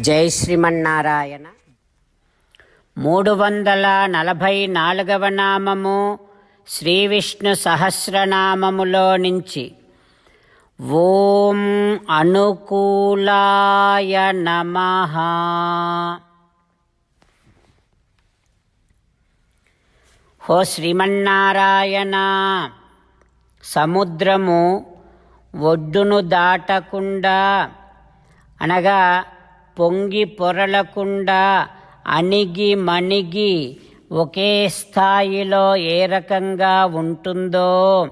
జై శ్రీమన్నారాయణ. మూడు వందల నలభై నాలుగవ నామము శ్రీ విష్ణు సహస్రనామములో నుంచి. ఓం అనుకూలాయ నమ. హో శ్రీమన్నారాయణ సముద్రము ఒడ్డును దాటకుండా అనగా పొంగి పొరలకుండా అణిగి మణిగి ఒకే స్థాయిలో ఏ రకంగా ఉంటుందో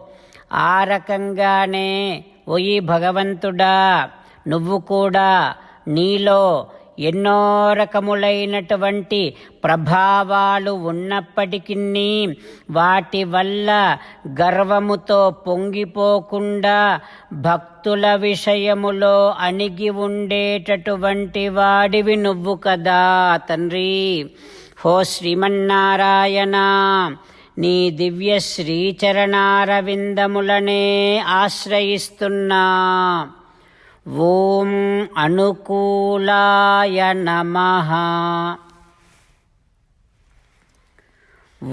ఆ రకంగానే ఓయి భగవంతుడా. నువ్వు కూడా నీలో ఎన్నో రకములైనటువంటి ప్రభావాలు ఉన్నప్పటికీ వాటి వల్ల గర్వముతో పొంగిపోకుండా భక్తుల విషయములో అణిగి ఉండేటటువంటి వాడివి నువ్వు కదా తండ్రి. హో శ్రీమన్నారాయణ నీ దివ్య శ్రీచరణారవిందములనే ఆశ్రయిస్తున్నా. ఓం అనుకూలాయ నమ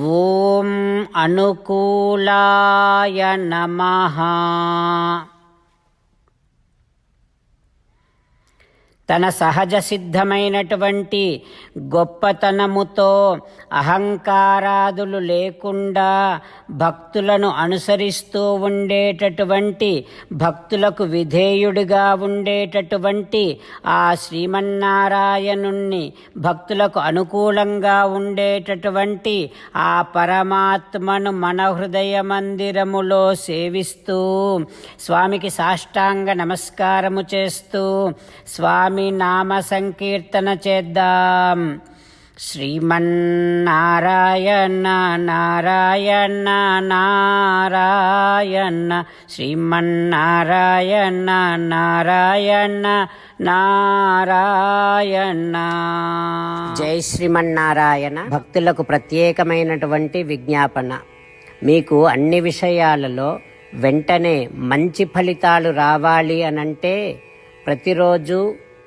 ఓం అనుకూలాయ నమ తన సహజ సిద్ధమైనటువంటి గొప్పతనముతో అహంకారాదులు లేకుండా భక్తులను అనుసరిస్తూ ఉండేటటువంటి భక్తులకు విధేయుడిగా ఉండేటటువంటి ఆ శ్రీమన్నారాయణుణ్ణి భక్తులకు అనుకూలంగా ఉండేటటువంటి ఆ పరమాత్మను మన హృదయ మందిరములో సేవిస్తూ స్వామికి సాష్టాంగ నమస్కారము చేస్తూ స్వామి నామ సంకీర్తన చేద్దాం. శ్రీమన్నారాయణ నారాయణ నారాయణ శ్రీమన్నారాయణ నారాయణ నారాయణ. జై శ్రీమన్నారాయణ. భక్తులకు ప్రత్యేకమైనటువంటి విజ్ఞాపన. మీకు అన్ని విషయాలలో వెంటనే మంచి ఫలితాలు రావాలి అనంటే ప్రతిరోజు